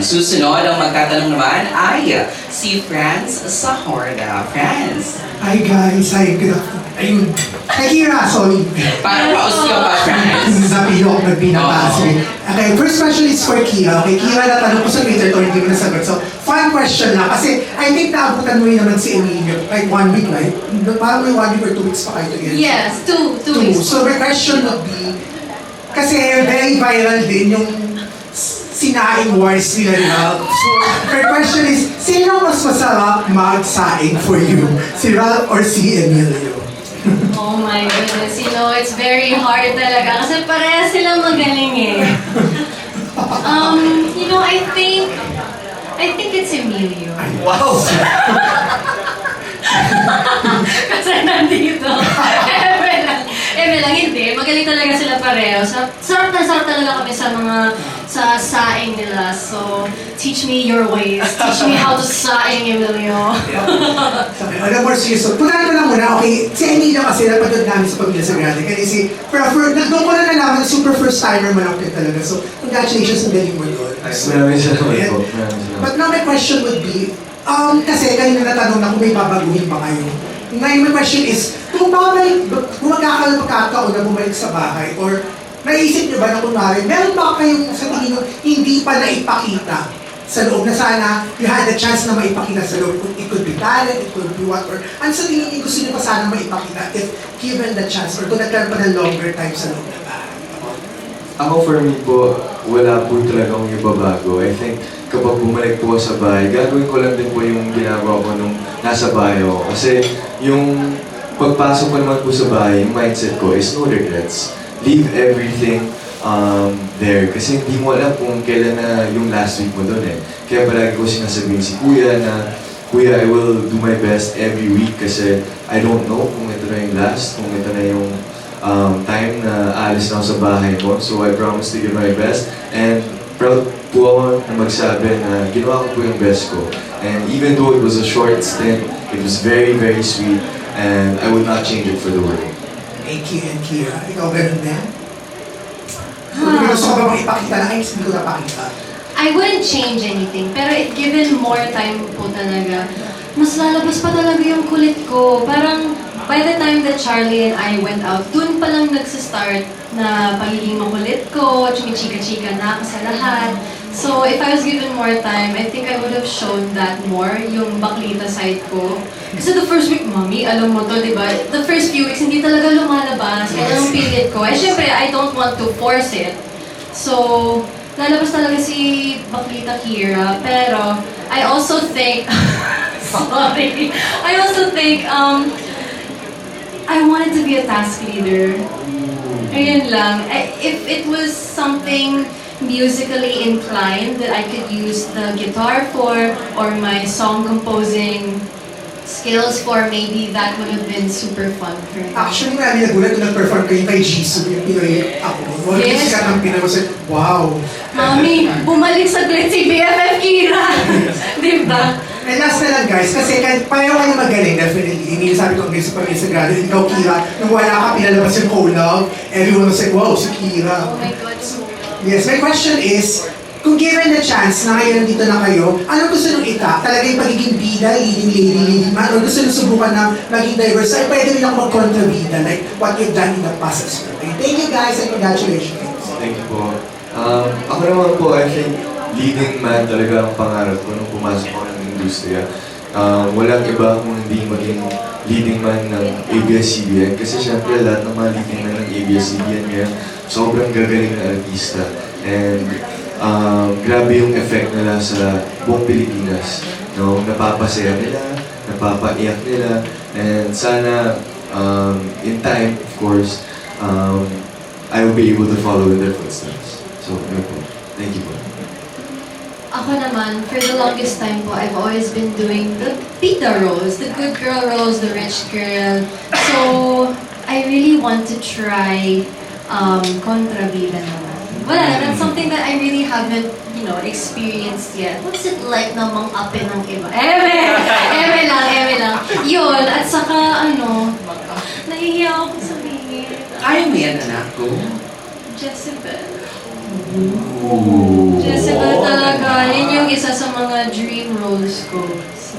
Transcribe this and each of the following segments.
Ayan. Susunod, ang magtatanong naman ay si Franz Sahorda. Franz, Hi guys, hi, good afternoon. Ayun. Kay Kira, sorry. para paus ka pa, Franz. Napilok, eh. Okay, first question is for Kira. Okay, Kira, natanong ko sa Twitter to, hindi mo nasagot. So, fun question lang. Kasi, I think naabutan mo yun naman si Emilio. Like, one week, right? Parang may one week or two weeks pa kayo together. Yes, two, two Two. weeks. So, my question would be, kasi very viral din yung sinaing wars nila Ralph. So, my question is, sino mas masarap mag-saing for you? Si Ralph or si Emilio? Oh my goodness, you know, it's very hard talaga kasi pareha silang magaling eh. Um, you know, I think, I think it's Emilio. Wow! Kasi nandito. Eme lang. Hindi. Magaling talaga sila pareho. Sarap, sarap na sarap talaga kami sa mga sa saing nila. So, teach me your ways. Teach me how to saing, Emilio. Sabi, alam mo, serious. So, punahan ko lang muna, okay, si Emilio kasi napanood namin sa Pamilya Sagrada. Kaya si, pero for, doon ko na nalaman, super first timer man ako talaga. So, congratulations, ang galing mo doon. Maraming salamat po. But now my question would be, um, kasi kanina natanong na kung may babaguhin ba kayo. Ngayon my question is, kung babalik, kung magkakaroon pagkataon na bumalik sa bahay, or naisip niyo ba na kunwari, meron ba kayong sa tingin hindi pa naipakita sa loob na sana you had the chance na maipakita sa loob. It could be talent, it could be what, or ano sa tingin niyo gusto niyo pa sana maipakita if given the chance, or kung nagkaroon pa ng longer time sa loob na bahay. Ako for me po, wala po talagang ibabago. I think kapag bumalik po sa bahay, gagawin ko lang din po yung ginagawa ko nung nasa bahay ako. Kasi yung pagpasok ko naman po sa bahay, yung mindset ko is no regrets. Leave everything um, there. Kasi hindi mo alam kung kailan na yung last week mo doon eh. Kaya palagi ko sinasabihin si Kuya na Kuya, I will do my best every week kasi I don't know kung ito na yung last, kung ito na yung um, time na alis na ako sa bahay mo. So I promise to give my best. And proud po ako na magsabi na ginawa ko po yung best ko. And even though it was a short stint, it was very, very sweet. And I would not change it for the world. Thank you, and Kira. Ikaw ganun din? Kung gusto ko ba bang ipakita na, ay, hindi ko napakita. I wouldn't change anything, pero if given more time po talaga, mas lalabas pa talaga yung kulit ko. Parang, by the time that Charlie and I went out, dun pa lang nagsistart na pagiging makulit ko, chumichika-chika na ako sa lahat. So, if I was given more time, I think I would have shown that more, yung baklita side ko. Kasi the first week, Mami, alam mo to, di ba? The first few weeks, hindi talaga lumalabas. Kaya ang pilit ko. Eh, syempre, I don't want to force it. So, lalabas talaga si Baklita Kira. Pero, I also think, sorry, I also think, um, I wanted to be a task leader. Ayun lang. I- If it was something musically inclined that I could use the guitar for or my song composing skills for, maybe that would have been super fun for me. Actually, marami nagulat nung nag-perform kayo kay Jisoo, yung Pinoy ako. Wala Yes. yes. sikat ng Pinoy. Kasi, wow. Mami, bumalik sa si BFF Kira. Di ba? And last na lang guys, kasi kahit pareho kayo magaling, definitely. Hindi sabi ko sa pamilya sa grado, ikaw Kira, nung wala ka, pinalabas yung co-love, everyone was like, wow, si Kira. Oh my God, so Yes, my question is, kung given the chance na ngayon nandito na kayo, ano gusto nyo ita? Talaga yung pagiging bida, leading lady, leading man, or gusto nyo subukan na maging diverse? Ay, pwede rin ako mag-kontrabida, like what you've done in the past as well. Thank you guys and congratulations. Thank you po. Um, ako naman po, I think leading man talaga ang pangarap ko nung pumasok ako ng industriya. Um, walang iba kung hindi maging leading man ng ABS-CBN kasi syempre lahat ng mga leading man ng ABS-CBN ngayon sobrang gagaling na artista and um, grabe yung effect nila sa buong Pilipinas. No? Napapasaya nila, napapaiyak nila, and sana um, in time, of course, um, I will be able to follow in their footsteps. So, yun po. Thank you po. Ako naman, for the longest time po, I've always been doing the bida roles, the good girl roles, the rich girl. So, I really want to try um, kontrabida naman. Wala, that's something that I really haven't, you know, experienced yet. What's it like na mang-ape ng iba? Eme! Eme lang, eme lang. Yun, at saka, ano, nahihiya ako sabihin. Kaya mo yan, anak ko. Jezebel. Jezebel talaga. Yun So,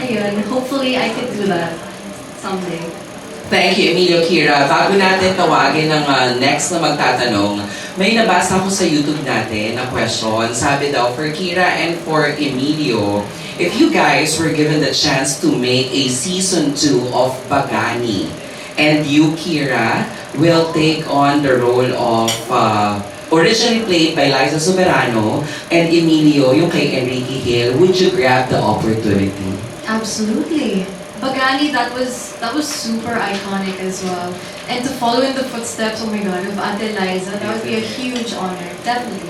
ayun, hopefully I could do that someday. Thank you, Emilio Kira. Bago natin tawagin ng ah, next na magtatanong, may nabasa ko sa YouTube natin na question. Sabi daw, for Kira and for Emilio, if you guys were given the chance to make a season 2 of Bagani, and you, Kira, will take on the role of uh, originally played by Liza Soberano, and Emilio, yung kay Enrique Hill, would you grab the opportunity? Absolutely. Bagani, that was that was super iconic as well. And to follow in the footsteps, oh my god, of Ate Liza, that would be a huge honor. Definitely.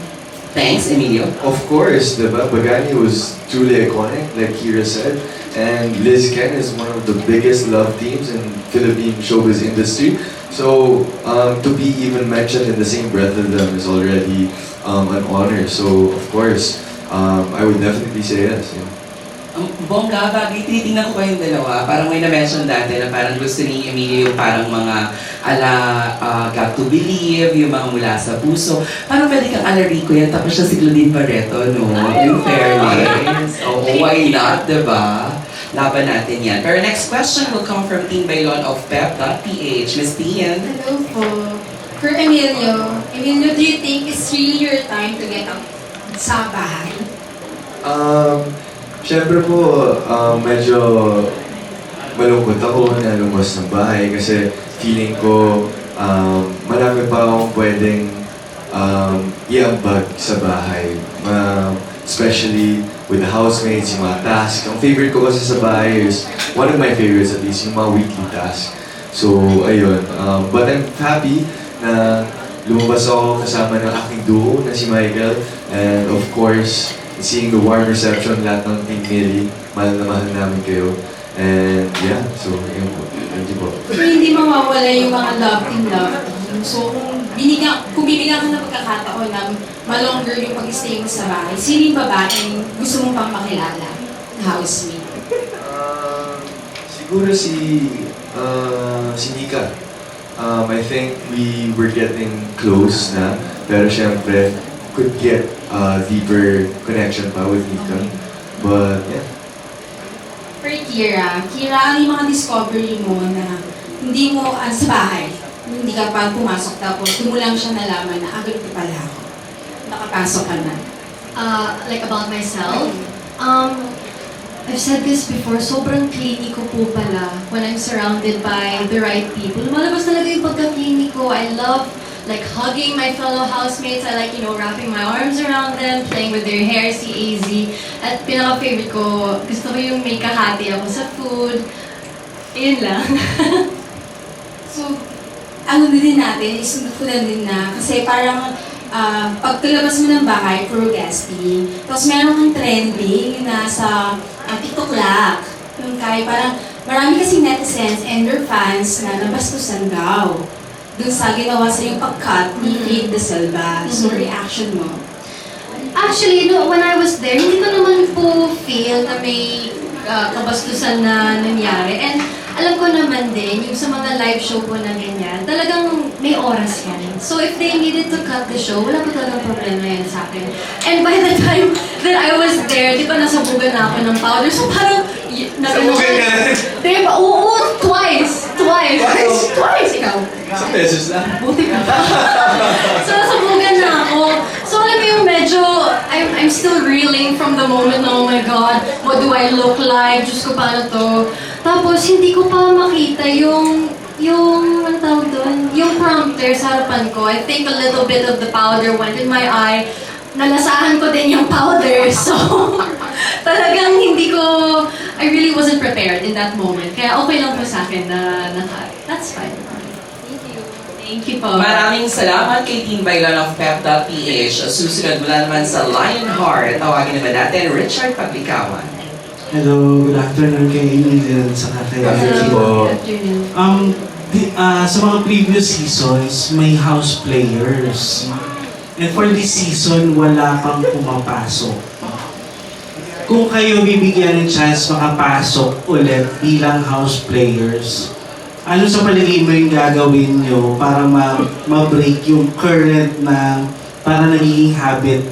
Thanks, Emilio. Of course, the Bagani was truly iconic, like Kira said. And Liz Ken is one of the biggest love teams in Philippine showbiz industry. So um, to be even mentioned in the same breath of them is already um, an honor. So of course, um, I would definitely say yes. yeah. Ang bongga, bagay, tinitingnan ko pa yung dalawa. Parang may na-mention dati na parang gusto ni Emilio yung parang mga ala ah, Got to Believe, yung mga mula sa puso. Parang pwede kang ala Rico yan, tapos siya si Claudine Barreto, no? Yung fairness. Oo, why not, diba? Laban natin yan. Pero next question will come from Team Bailon of Pep.ph. Miss Tian. Hello po. For Emilio, Emilio, do you think it's really your time to get out sa bahay? Um, Siyempre po, um, medyo malungkot ako na lumabas ng bahay kasi feeling ko um, marami pa akong pwedeng um, iambag sa bahay. Um, especially with the housemates, yung mga tasks. Ang favorite ko kasi sa bahay is, one of my favorites at least, yung mga weekly tasks. So, ayun. Um, but I'm happy na lumabas ako kasama ng aking duo na si Michael. And of course, seeing the warm reception lahat ng Team Millie. Mahal na mahal namin kayo. And yeah, so yun po. Thank you po. Pero hindi mawawala yung mga love team, love. So, kung, binigyan, kung bibigyan ka ng pagkakataon na malonger yung pag-stay mo sa bahay, sino yung babaeng gusto mong pang makilala? na Housemate. Um, siguro si uh, si Nika. Um, I think we were getting close na, pero syempre could get uh, deeper connection pa with Nika. But yeah. For Kira, Kira, ano yung mga discovery mo na hindi mo ah, sa bahay, hindi ka pa pumasok tapos doon mo lang siya nalaman na agad ko pala ako. Nakapasok ka na. Uh, like about myself, um, I've said this before, sobrang kliniko po pala when I'm surrounded by the right people. Lumalabas talaga yung pagka-kliniko. I love like hugging my fellow housemates. I like, you know, wrapping my arms around them, playing with their hair, si AZ. At pinaka-favorite ko, gusto ko yung may kahati ako sa food. Ayun lang. So, ano din natin, isundot ko lang din na, kasi parang uh, pagkalabas mo ng bahay, for guesting, tapos meron kang trending na sa uh, TikTok Lock. Yung kay, parang marami kasing netizens and their fans na nabastusan daw dun sa ginawa sa yung pag-cut ni Kate De Silva. So, Mhm. reaction mo? Actually, no, when I was there, hindi ko naman po feel na may uh, kabastusan na nangyari. And alam ko naman din, yung sa mga live show po na ganyan, talagang may oras yan. So if they needed to cut the show, wala po talagang problema yan sa akin. And by the time that I was there, di ba nasabugan na ako ng powder, so parang... Sabugan ka na? Di ba? Oo, twice! Twice! Twice? Twice, ikaw. Sa pesos lang. Buti ka pa. so, nasabugan na ako. So, alam mo yung medyo, I'm, I'm still reeling from the moment na, oh my God, what do I look like? Diyos ko, paano to? Tapos, hindi ko pa makita yung, yung, ano tawag doon? Yung prompter sa harapan ko. I think a little bit of the powder went in my eye. Nalasahan ko din yung powder. So, talagang hindi ko, I really wasn't prepared in that moment. Kaya okay lang po sa akin na, na that's fine. Thank you. Thank you po. Maraming salamat kay Team Bailon of Pep.ph. Susunod mula naman sa Lionheart. Tawagin naman natin Richard Paglikawan. Hello, good afternoon kay Emilian sa afternoon Archie. po. Good afternoon. Um, di, ah, sa mga previous seasons, may house players. And for this season, wala pang pumapasok. Kung kayo bibigyan ng chance makapasok ulit bilang house players, ano sa palagay mo yung gagawin nyo para ma- ma-break yung current na para nagiging habit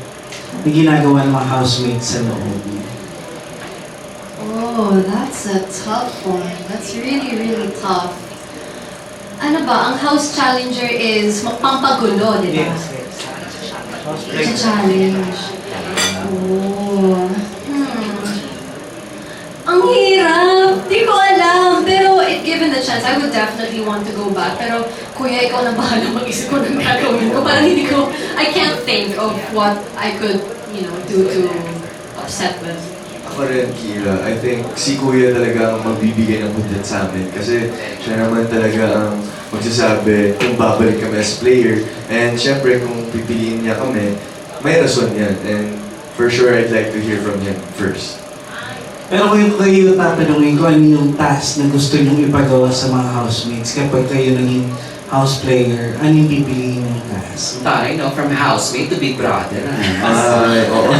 na ginagawa ng mga housemates sa loob? Oh, that's a tough one. That's really, really tough. Ano ba, ang house challenger is pampagulo, di ba? It's a challenge. Oh. Hmm. Ang hirap! Di ko alam. Pero the chance, I would definitely want to go back. Pero kuya, ikaw na bahala mag-isip ko ng gagawin ko. Parang hindi ko, I can't think of what I could, you know, do to upset them. Ako rin, Kira. I think si Kuya talaga ang magbibigay ng content sa amin. Kasi siya naman talaga ang magsasabi kung babalik kami as player. And syempre, kung pipiliin niya kami, may rason yan. And for sure, I'd like to hear from him first. Pero kung kayo tatanungin ko ano yung task na gusto nyong ipagawa sa mga housemates kapag kayo naging house player, ano yung pipiliin yung task? Taray, no? From housemate to big brother. Ay, oo.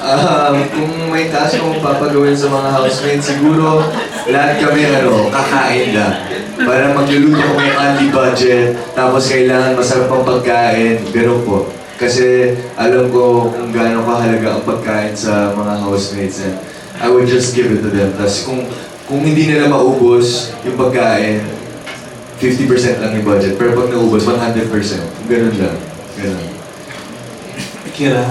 Um, kung may task kong papagawin sa mga housemates, siguro lahat kami ano, kakain lang. Para magluluto kami only budget, tapos kailangan masarap ang pagkain, pero po. Kasi alam ko kung gaano kahalaga ang pagkain sa mga housemates and I would just give it to them. Tapos kung, kung hindi nila maubos yung pagkain, 50% lang yung budget. Pero pag naubos, 100%. Ganun lang. Ganun. Kira?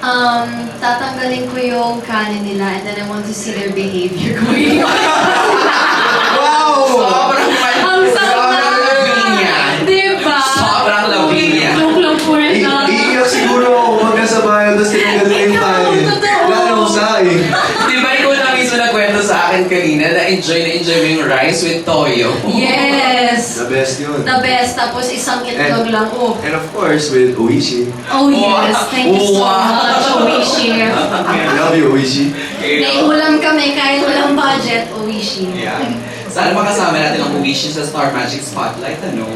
Um, tatanggalin ko yung kanin nila and then I want to see their behavior going kanina na enjoy na enjoy mo yung rice with toyo? Yes! The best yun. The best. Tapos isang itlog And- lang. Oh, And of course, with Oishi. oh yes. Thank you so Wow. much, Oishi. I love you, Oishi. May ulam kami kahit walang budget, Oishi. Yeah. Sana makasama natin ang Uwishi sa Star Magic Spotlight, ano?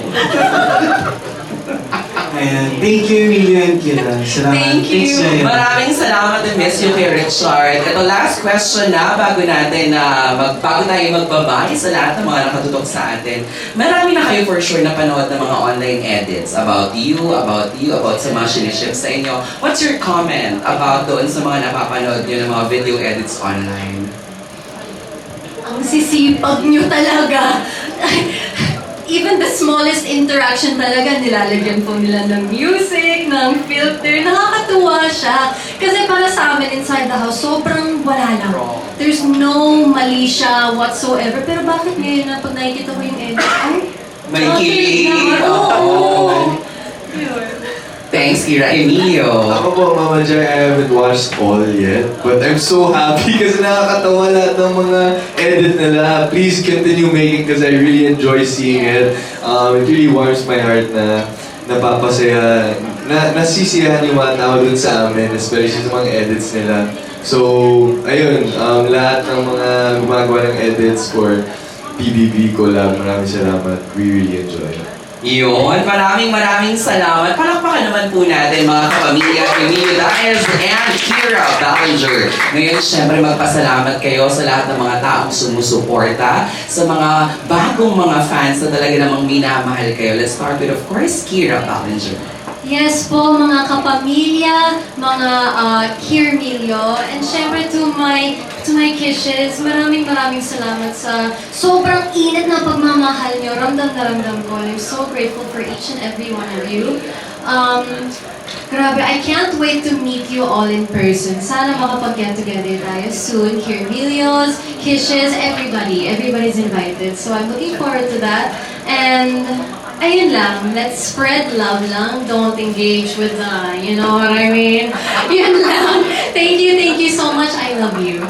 Ayan. Thank you, Emilio and Kira. Salamat. Thank you. Thanks, Jaya. Maraming salamat and miss you kay Richard. Ito last question na bago natin na mag, bago tayo magbabay sa lahat ng mga nakatutok sa atin. Marami na kayo for sure na panood ng mga online edits about you, about you, about sa mga siniship sa inyo. What's your comment about doon sa mga napapanood nyo ng mga video edits online? Ang sisipag nyo talaga. Even the smallest interaction talaga, nilalagyan po nila ng music, ng filter. Nakakatuwa siya. Kasi para sa amin inside the house, sobrang wala lang. There's no mali siya whatsoever. Pero bakit ngayon na pag nakikita ko yung edit, ay, May kilig. naman. Oo. Yun. Thanks, Kira Emilio. Ako po, Mama Jai, I haven't watched all yet. But I'm so happy kasi nakakatawa lahat ng mga edit nila. Please continue making because I really enjoy seeing it. Um, it really warms my heart na napapasaya, na nasisiyahan yung mga tao dun sa amin, especially sa mga edits nila. So, ayun, um, lahat ng mga gumagawa ng edits for PBB collab, maraming salamat. We really enjoy it. Yun, maraming maraming salamat. Palakpakan naman po natin mga kapamilya, Emilio Daez and Kira Ballinger. Ngayon, syempre magpasalamat kayo sa lahat ng mga taong sumusuporta, sa mga bagong mga fans na talaga namang minamahal kayo. Let's start with, of course, Kira Ballinger. Yes po, mga kapamilya, mga uh, Kirmilyo, and syempre to my to my kisses, maraming maraming salamat sa sobrang init na pagmamahal nyo. Ramdam na ramdam ko. I'm so grateful for each and every one of you. Um, grabe, I can't wait to meet you all in person. Sana makapag-get together tayo soon. Kirmilios, kisses, everybody. Everybody's invited. So I'm looking forward to that. And ayun lang, let's spread love lang. Don't engage with the, you know what I mean? Yun lang. Thank you, thank you so much. I love you.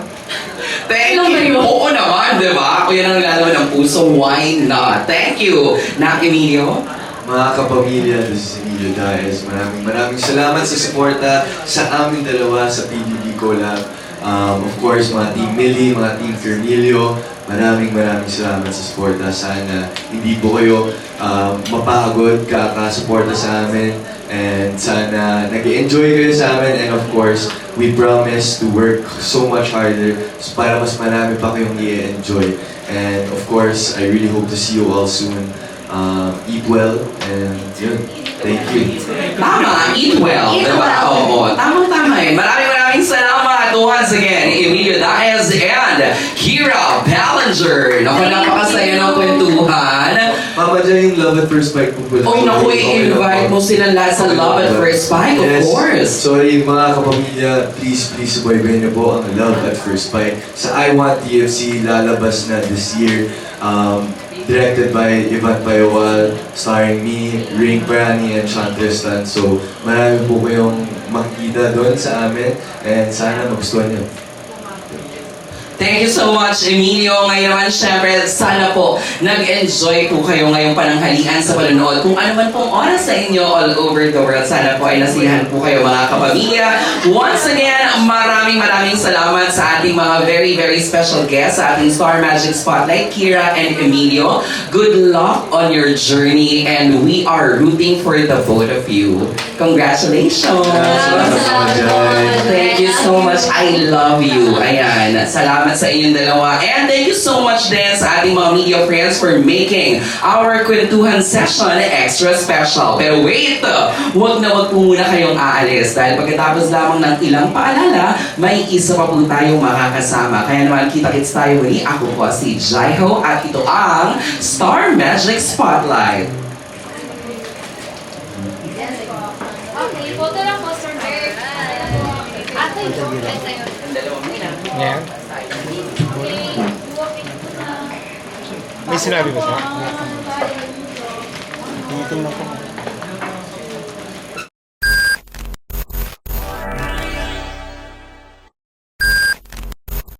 Thank Alam you! Oo naman, di ba? Ako yan ang nilalaman ng puso. Why not? Thank you! Na, Emilio? Mga kapamilya, this is Emilio Daez. Maraming maraming salamat sa suporta sa amin dalawa sa PBB Collab. Um, of course, mga Team Millie, mga Team Fermilio, maraming maraming salamat sa suporta. Sana hindi po kayo um, mapagod kakasuporta sa amin. And sana nag enjoy kayo sa amin. And of course, we promise to work so much harder para mas marami pa kayong i-enjoy. And of course, I really hope to see you all soon. Um, eat well, and yun. Thank you. Tama, eat well. Eat well. Oo, tamang-tama eh. Maraming maraming salamat. once again, Emilio Daez and Kira Ballinger. Naku, napakasaya ng kwentuhan. Papa Jan, yung Love at First Bite po pala. Uy, naku, i-invite mo sila lahat sa Love at. First Bite, of Yes. course. Sorry, mga kapamilya, please, please, subaybayin niyo po ang Love at First Bite. Sa I Want TFC, lalabas na this year. Um, directed by Ivan Payawal, starring me, Ring Parani, and Sean Tristan. So, marami po kayong makikita doon sa amin. And sana magustuhan niyo. Thank you so much, Emilio. Ngayon syempre, sana po nag-enjoy po kayo ngayong pananghalian sa panonood. Kung ano man pong oras sa inyo all over the world, sana po ay nasiyahan po kayo mga kapamilya. Once again, maraming maraming salamat sa ating mga very, very special guests sa ating Star Magic Spotlight, Kira and Emilio. Good luck on your journey and we are rooting for the both of you. Congratulations! Salamat. Thank you so much. I love you. Ayan. Salamat sa inyong dalawa. And thank you so much din sa ating mga media friends for making our kwentuhan session extra special. Pero wait! Huwag na huwag po muna kayong aalis dahil pagkatapos lamang ng ilang paalala, may isa pa po tayong makakasama. Kaya naman, kita-kits tayo muli. Ako po si Jaiho at ito ang Star Magic Spotlight. Okay, photo lang po, Sir Merck. Ate, Yan. May sinabi ba siya? Dito na po.